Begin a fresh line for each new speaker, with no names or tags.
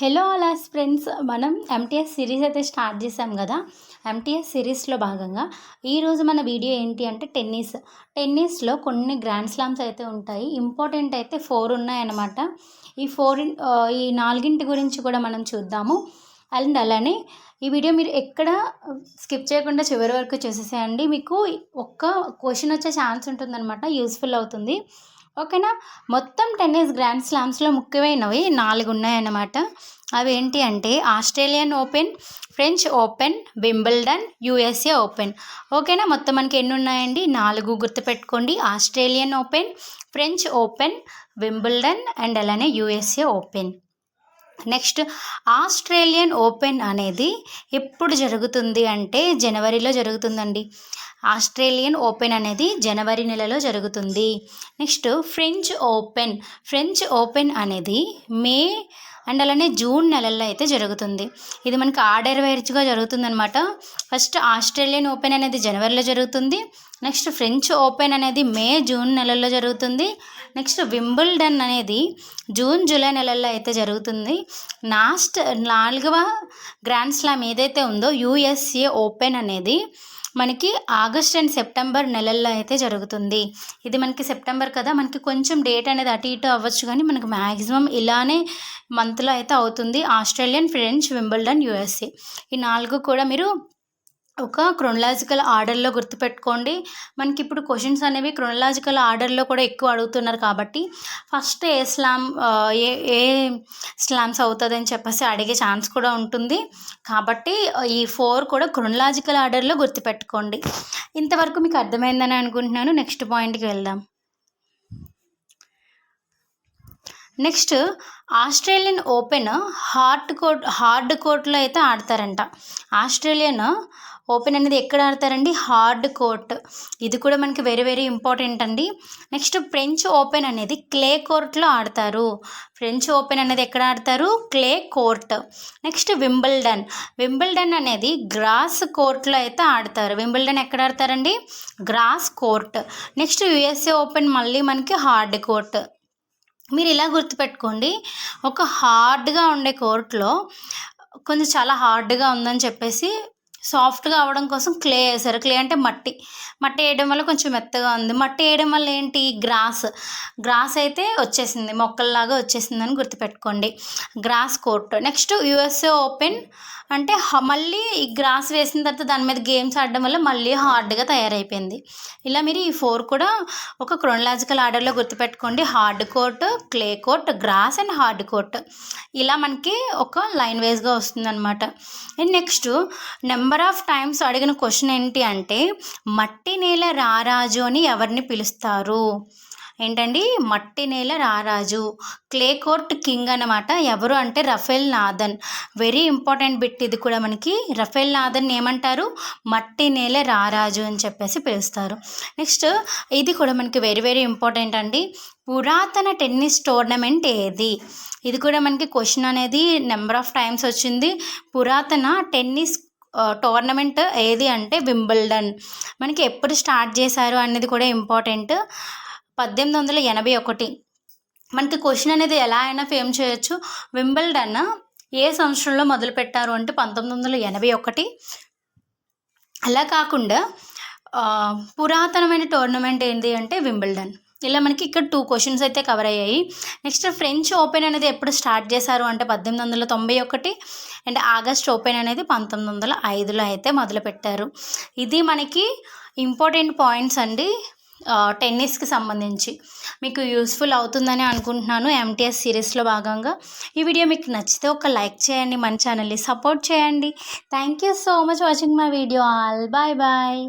Hello అలాస్ friends మనం MTS series అయితే స్టార్ట్ చేసాం కదా? ఎంటీఎస్ సిరీస్లో భాగంగా ఈరోజు మన వీడియో ఏంటి అంటే టెన్నిస్. టెన్నిస్లో కొన్ని గ్రాండ్ స్లామ్స్ అయితే ఉంటాయి. ఇంపార్టెంట్ అయితే ఫోర్ ఉన్నాయన్నమాట. ఈ ఫోర్ ఈ నాలుగింటి గురించి కూడా మనం చూద్దాము. అండ్ అలానే ఈ వీడియో మీరు ఎక్కడ స్కిప్ చేయకుండా చివరి వరకు చూసేసేయండి. మీకు ఒక్క క్వశ్చన్ వచ్చే ఛాన్స్ ఉంటుందన్నమాట. యూస్ఫుల్ అవుతుంది. ఓకేనా? మొత్తం టెన్నిస్ గ్రాండ్ స్లామ్స్లో ముఖ్యమైనవి నాలుగు ఉన్నాయన్నమాట. అవి ఏంటి అంటే Australian open French open Wimbledon USA open. ఓకేనా? మొత్తం మనకి ఎన్ని ఉన్నాయండి? నాలుగు గుర్తుపెట్టుకోండి. Australian open French open Wimbledon and అలానే USA open. Next Australian open అనేది ఎప్పుడు జరుగుతుంది అంటే జనవరిలో జరుగుతుందండి. ఆస్ట్రేలియన్ ఓపెన్ అనేది జనవరి నెలలో జరుగుతుంది. Next French open. French open అనేది మే అండ్ అలానే జూన్ నెలల్లో అయితే జరుగుతుంది. ఇది మనకి ఆర్డర్ వైర్స్గా జరుగుతుందనమాట ఫస్ట్ ఆస్ట్రేలియన్ ఓపెన్ అనేది జనవరిలో జరుగుతుంది. నెక్స్ట్ ఫ్రెంచ్ ఓపెన్ అనేది మే జూన్ నెలల్లో జరుగుతుంది. నెక్స్ట్ వింబుల్డన్ అనేది జూన్ జూలై నెలల్లో అయితే జరుగుతుంది. లాస్ట్ నాలుగవ గ్రాండ్ స్లామ్ ఏదైతే ఉందో యూఎస్ఏ ఓపెన్ అనేది మనకి ఆగస్ట్ అండ్ సెప్టెంబర్ నెలల్లో అయితే జరుగుతుంది. ఇది మనకి సెప్టెంబర్ కదా మనకి కొంచెం డేట్ అనేది అటు ఇటు అవ్వచ్చు కానీ మనకి మ్యాక్సిమం ఇలానే మంత్లో అయితే అవుతుంది. Australian French Wimbledon USA. ఈ నాలుగు కూడా మీరు ఒక క్రొనలాజికల్ ఆర్డర్లో గుర్తుపెట్టుకోండి. మనకి ఇప్పుడు క్వశ్చన్స్ అనేవి క్రొనలాజికల్ ఆర్డర్లో కూడా ఎక్కువ అడుగుతున్నారు కాబట్టి first A slam A A slams అవుతుంది అని చెప్పేసి అడిగే ఛాన్స్ కూడా ఉంటుంది. కాబట్టి ఈ ఫోర్ కూడా క్రొనలాజికల్ ఆర్డర్లో గుర్తుపెట్టుకోండి. ఇంతవరకు మీకు అర్థమైందని అనుకుంటున్నాను. నెక్స్ట్ పాయింట్కి వెళ్దాం. Next Australian open hard court hard కోర్ట్లో అయితే ఆడతారంట. ఆస్ట్రేలియన్ ఓపెన్ అనేది ఎక్కడ ఆడతారండి? Hard court. ఇది కూడా మనకి వెరీ వెరీ ఇంపార్టెంట్ అండి. నెక్స్ట్ ఫ్రెంచ్ ఓపెన్ అనేది క్లే కోర్ట్లో ఆడతారు. ఫ్రెంచ్ ఓపెన్ అనేది ఎక్కడ ఆడతారు? Clay court. Next Wimbledon. Wimbledon అనేది గ్రాస్ కోర్ట్లో అయితే ఆడతారు. వింబుల్డన్ ఎక్కడ ఆడతారండి? Grass court. Next USA open మళ్ళీ మనకి హార్డ్ కోర్ట్. మీరు ఇలా గుర్తుపెట్టుకోండి ఒక హార్డ్గా ఉండే కోర్టులో కొంచెం చాలా హార్డ్గా ఉందని చెప్పేసి సాఫ్ట్గా అవ్వడం కోసం క్లే వేసారు క్లే అంటే మట్టి. మట్టి వేయడం వల్ల కొంచెం మెత్తగా ఉంది. మట్టి వేయడం వల్ల ఏంటి? గ్రాస్. గ్రాస్ అయితే వచ్చేసింది. మొక్కల్లాగా వచ్చేసిందని గుర్తుపెట్టుకోండి. Grass court next USA open అంటే మళ్ళీ ఈ గ్రాస్ వేసిన తర్వాత దాని మీద గేమ్స్ ఆడడం వల్ల మళ్ళీ హార్డ్గా తయారైపోయింది. ఇలా మీరు ఈ ఫోర్ కూడా ఒక క్రోనలాజికల్ ఆర్డర్లో గుర్తుపెట్టుకోండి. Hard court clay court grass and hard court ఇలా మనకి ఒక లైన్ వైజ్గా వస్తుందన్నమాట. And next number number of times అడిగిన క్వశ్చన్ ఏంటి అంటే మట్టి నేల రారాజు అని ఎవరిని పిలుస్తారు? ఏంటండి? మట్టి నేల రారాజు. క్లే కోర్ట్ కింగ్ అనమాట ఎవరు అంటే Rafael Nadal. Very important bit ఇది కూడా మనకి. రఫేల్ నాథన్ ఏమంటారు? మట్టి నేల రారాజు అని చెప్పేసి పిలుస్తారు. నెక్స్ట్ ఇది కూడా మనకి వెరీ వెరీ ఇంపార్టెంట్ అండి. పురాతన టెన్నిస్ టోర్నమెంట్ ఏది? ఇది కూడా మనకి క్వశ్చన్ అనేది నెంబర్ ఆఫ్ టైమ్స్ వచ్చింది. పురాతన టెన్నిస్ టోర్నమెంట్ ఏది అంటే వింబుల్డన్. మనకి ఎప్పుడు స్టార్ట్ చేశారు అనేది కూడా ఇంపార్టెంట్. పద్దెనిమిది వందల ఎనభై ఒకటి. మనకి క్వశ్చన్ అనేది ఎలా అయినా ఫేమ్ చేయొచ్చు. వింబుల్డన్ ఏ సంవత్సరంలో మొదలుపెట్టారు అంటే పంతొమ్మిది వందల ఎనభై ఒకటి. అలా కాకుండా పురాతనమైన టోర్నమెంట్ ఏంటి అంటే వింబుల్డన్. ఇలా మనకి ఇక్కడ టూ క్వశ్చన్స్ అయితే కవర్ అయ్యాయి. నెక్స్ట్ ఫ్రెంచ్ ఓపెన్ అనేది ఎప్పుడు స్టార్ట్ చేశారు అంటే పద్దెనిమిది వందల తొంభై ఒకటి అండ్ ఆగస్ట్ ఓపెన్ అనేది పంతొమ్మిది వందల ఐదులో అయితే మొదలుపెట్టారు. ఇది మనకి ఇంపార్టెంట్ పాయింట్స్ అండి. టెన్నిస్కి సంబంధించి. మీకు యూస్ఫుల్ అవుతుందని అనుకుంటున్నాను ఎంటీఎస్ సిరీస్లో భాగంగా. ఈ వీడియో మీకు నచ్చితే ఒక లైక్ చేయండి మన ఛానల్ని సపోర్ట్ చేయండి. Thank you so much watching my video all bye bye